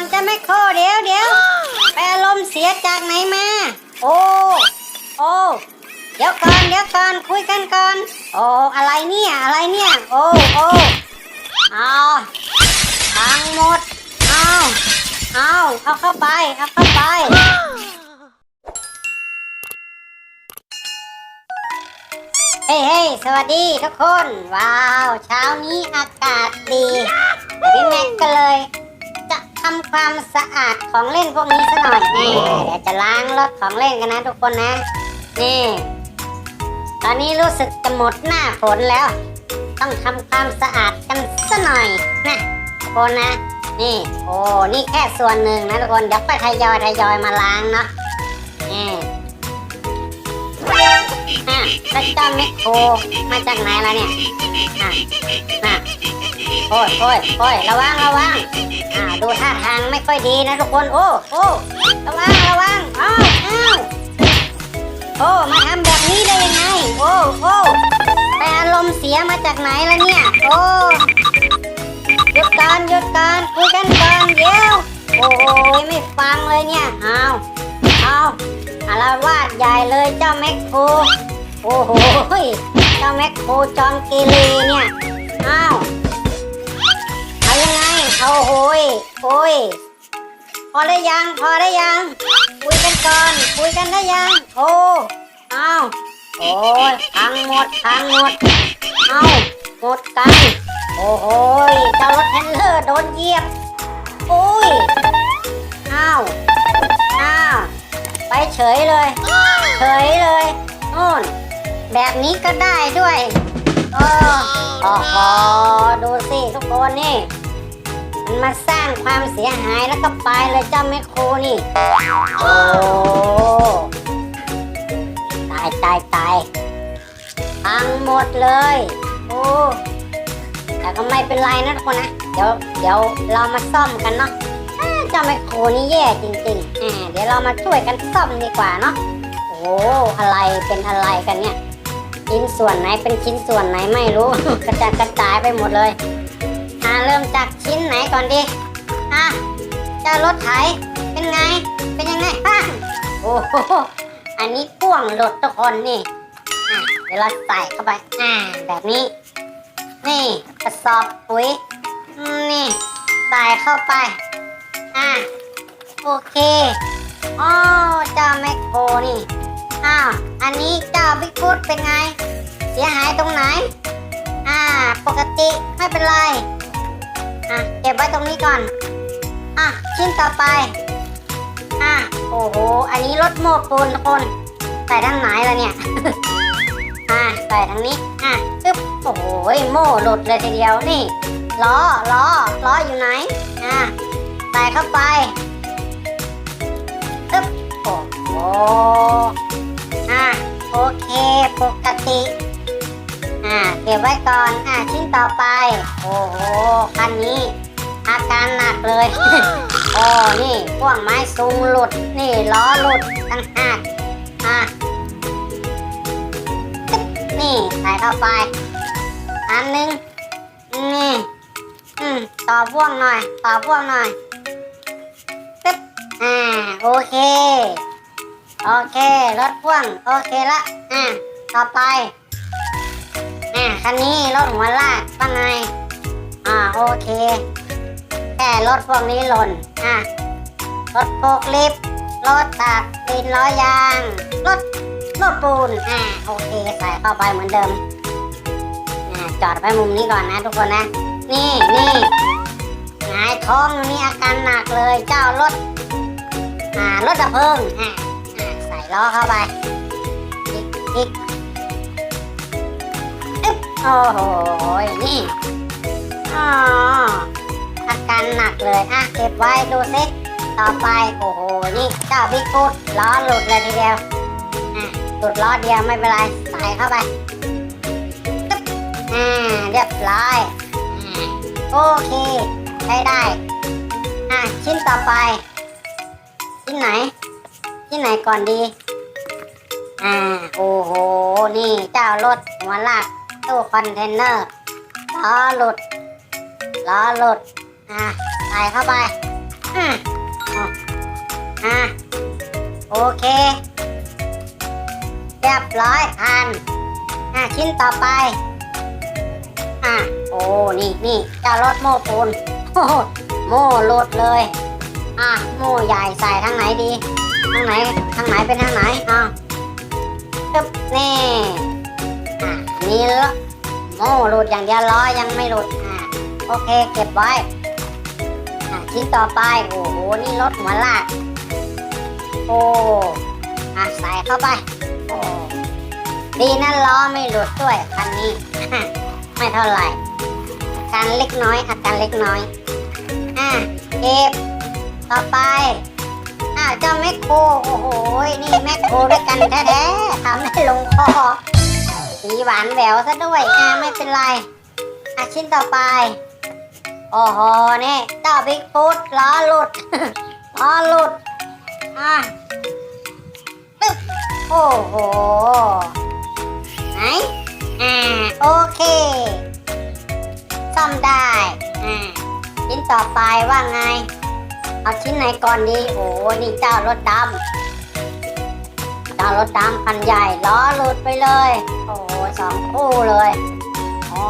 อนจะไม่โคเดี๋ยวเดี๋ยวไปอารมณ์เสียจากไหนมา โอ้โอ้เดี๋ยวก่อนเดี๋ยวก่อนคุยกันก่อน โอ้อะไรเนี่ยอะไรเนี่ยโอ้โอ้เอาตังหมดเอาเอาเอาเข้าไปเอาเข้าไปเฮ้ยเฮ้ยสวัสดีทุกคน ว้าว เช้านี้อากาศดี พี่แม็กก็เลยจะ ทำความสะอาดของเล่นพวกนี้ซะหน่อยนี่เดี๋ยวจะล้างรถของเล่นกันนะทุกคนนะ นี่ ตอนนี้รู้สึกจะหมดหน้าฝนแล้ว ต้องทำความสะอาดกันซะหน่อยนะทุกคนนะ นี่ โอ้นี่แค่ส่วนหนึ่งนะทุกคนเดี๋ยวไปทยอยทยอยมาล้างเนาะนี่อะแล้วเจ้าแมคโครมาจากไหนล่ะเนี่ยอะน่ะโอ้ยโอ้ยโอ้ยระวังระวังอ่าดูท่าทางไม่ ค่อยดีนะทุกคน โอ้โอ้ระวังระวังอ้าวอ้าวโอ้มาทำแบบนี้ได้ยังไง โอ้โอ้ไปอารมณ์เสียมาจากไหนล่ะเนี่ย โอ้หยุดก่อนหยุดก่อนคุยกันก่อนเดี๋ยว โอ้ยไม่ฟังเลยเนี่ยเอาเอาอารวาสใหญ่เลยเจ้าแมคโคโอ้โหเจ้าแมคโคจอมเกเรเนี่ยอ้าวเอายังไงเอาโอ้ยโอ้ย พอได้ยังพอได้ยัง คุยกันก่อน คุยกันได้ยัง โอ้อ้าวโอ้ยพังหมดพังหมดเอาหมดกันโอ้โหยเจ้ารถเทรลเลอร์โดนเหยียบโอ้ยอ้าวอ้าวไปเฉยเลย เฉยเลยนู่นแบบนี้ก็ได้ด้วยโอ้โอ้โหดูสิทุกคนนี่ มันมาสร้างความเสียหายแล้วก็ไปเลยเจ้าแม่โคนี่ โอ้ตายตายตายพังหมดเลย โอ้แต่ก็ไม่เป็นไรนะทุกคนนะ เดี๋ยวเดี๋ยวเรามาซ่อมกันเนาะเจ้าแมคโครนี่แย่จริงๆอเดี๋ยวเรามาช่วยกันซ่อมดีกว่าเนาะโอ้อะไรเป็นอะไรกันเนี่ยชิ้นส่วนไหนเป็นชิ้นส่วนไหนไม่รู้ กระจายกระจายไปหมดเลย อ่าเริ่มจากชิ้นไหนก่อนดีอะเจ้ารถไถเป็นไง เป็นยังไงบ้างโอ้โหอันนี้พ่วงรถทุกคนนี่อะเดี๋ยวเราใส่เข้าไปอ่าแบบนี้ นี่กระสอบปุ๋ยนี่ใส่เข้าไปอะโอเคอ๋อเจ้าแมคโครนี่อ้าวอันนี้เจ้าบิ๊กฟุตเป็นไง เสียหายตรงไหน อ่า ปกติไม่เป็นไร อะเก็บไว้ตรงนี้ก่อน อะชิ้นต่อไป อะโอ้โห อันนี้รถโม้ปูนทุกคนใส่ทางไหนล่ะเนี่ย อะใส่ทางนี้ อะปึ๊บโอ้โหโม่หลุดเลยทีเดียวนี่ล้อล้อล้ออยู่ไหน อะใส่เข้าไปปึ๊บโอ้โหอะโอเคปกติ ก็บไว้ก่อน อ่าชิ้นต่อไป โอ้โหคันนี้ อาการหนักเลย โอ้นี่พ่วงไม้ซุงหลุด นี่ล้อหลุดตั้งหากอะนี่ใส่เข้าไป อันหนึ่งนี่อืมต่อพ่วงหน่อย ต่อพ่วงหน่อยตึ๊บอ่าโอเค โอเค รถพ่วง โอเคละ อ่าต่อไป อ่าคันนี้รถหัวลากว่าไงอ่าโอเคแค่รถพวกนี้หล่นอะรถโปกลิฟรถตักดินล้อยาง รถรถปูนอ่าโอเคใส่เข้าไปเหมือนเดิมอ่าจอดไว้มุมนี้ก่อนนะทุกคนนะ นี่นี่หงายท้องอยู่นี่อาการหนักเลยเจ้ารถอ่ารถดับเพลิงอ่าอ่าใส่ล้อเข้าไปอีกอีก โอ้โห นี่อ๋ออาการหนักเลย อะ เก็บไว้ดูซิต่อไป โอ้โห นี่เจ้าบิ๊กฟุตล้อหลุดเลยทีเดียวอะหลุดล้อเดียวไม่เป็นไร ใส่เข้าไปตึ๊บอ่าเรียบร้อยโอเค ใช้ได้ อะ ชิ้นต่อไป ชิ้นไหน ชิ้นไหนก่อนดี อ่า โอ้โห นี่เจ้ารถหัวลาก ตู้คอนเทนเนอร์ล้อหลุดล้อหลุดอะใส่เข้าไปอะอะโอเค เรียบร้อยผ่านอะชิ้นต่อไปอะโอ้นี่นี่เจ้ารถโม่ปูนโอ้โม่หลุดเลยอะโม่ใหญ่ใส่ทางไหนดีทางไหนทางไหนเป็นทางไหนอ้าวตึ๊บนี่ นี่ละโม่หลุดอย่างเดียวล้อยังไม่หลุดอะโอเคเก็บไว้อะชิ้นต่อไปโอ้โหนี่รถหัวลากโอ้อะใส่เข้าไปโอ้ดีนะล้อไม่หลุดด้วยคันนี้ไม่เท่าไหร่การเล็กน้อยอาการเล็กน้อยอะเก็บต่อไปอะเจ้าแมคโครโอ้โหนี่แมคโครด้วยกันแท้ๆทำให้ลงคอ สีหวานแหววซะด้วยอะไม่เป็นไรอะชิ้นต่อไป โอ้โหนี่เจ้าบิ๊กฟุตล้อหลุดล้อหลุดอะปึ๊บโอ้โหไหนอ่าโอเคซ่อมได้อ่าชิ้นต่อไปว่าไง เอาชิ้นไหนก่อนดีโอ้นี่เจ้ารถดำเจ้ารถดำคันใหญ่ล้อหลุดไปเลย โอ้ สองคู่เลยโอ้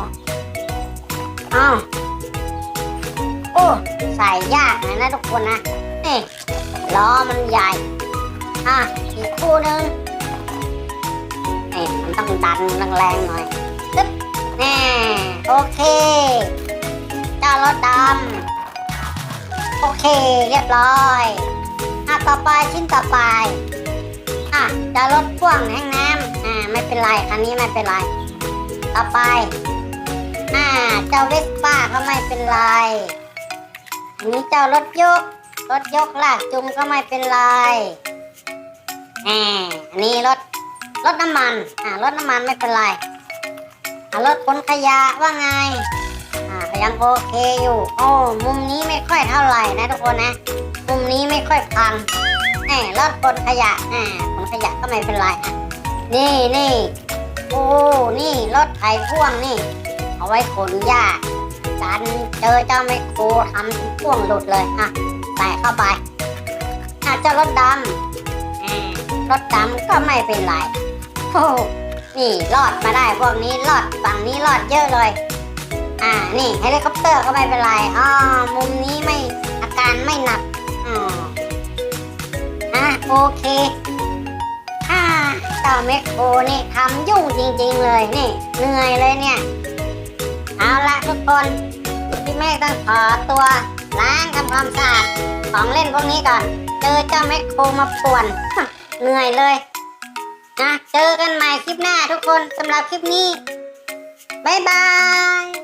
อ้าวโอ้ใส่ยากนะนะทุกคนนะนี่ล้อมันใหญ่ อะอีกคู่หนึ่งนี่มันต้องดันแรงๆหน่อยตึ๊บแน่โอเคเจ้ารถดำโอเคเรียบร้อยอะต่อไปชิ้นต่อไปอะจะรถพ่วงแห้งน้ำ อ่าไม่เป็นไรคันนี้ไม่เป็นไร ต่อไปอ่าเจ้าเวสป้าก็ไม่เป็นไรอันนี้เจ้ารถยก รถยกลากจุงก็ไม่เป็นไรแหมอันนี้รถรถน้ำมันอ่ารถน้ำมันไม่เป็นไรอ่ารถขนขยะว่าไงอ่ายังโอเคอยู่โอ้มุมนี้ไม่ค่อยเท่าไหร่นะทุกคนนะมุมนี้ไม่ค่อยพังแหมรถขนขยะอ่าขนขยะก็ไม่เป็นไรอะ นี่นี่โอ้นี่รถไถพ่วงนี่ เอาไว้ขนหญ้าดันเจอเจ้าแมคโครทำพ่วงหลุดเลยอะใส่เข้าไปอะเจ้ารถดำรถดำก็ไม่เป็นไรโอ้นี่รอดมาได้พวกนี้รอดฝั่งนี้รอดเยอะเลย อ่านี่เฮลิคอปเตอร์ก็ไม่เป็นไรอ๋อมุมนี้ไม่อาการไม่หนักอ๋ออะโอเค เจ้าเมคโครนี่ทำยุ่งจริง ๆ เลยนี่ เหนื่อยเลยเนี่ย เอาละทุกคนพี่เมฆต้องขอตัวล้างทำความสะอาดของเล่นพวกนี้ก่อน เจอเจ้าแมคโครมาป่วน เหนื่อยเลยนะเจอกันใหม่คลิปหน้าทุกคนสำหรับคลิปนี้ บ๊ายบาย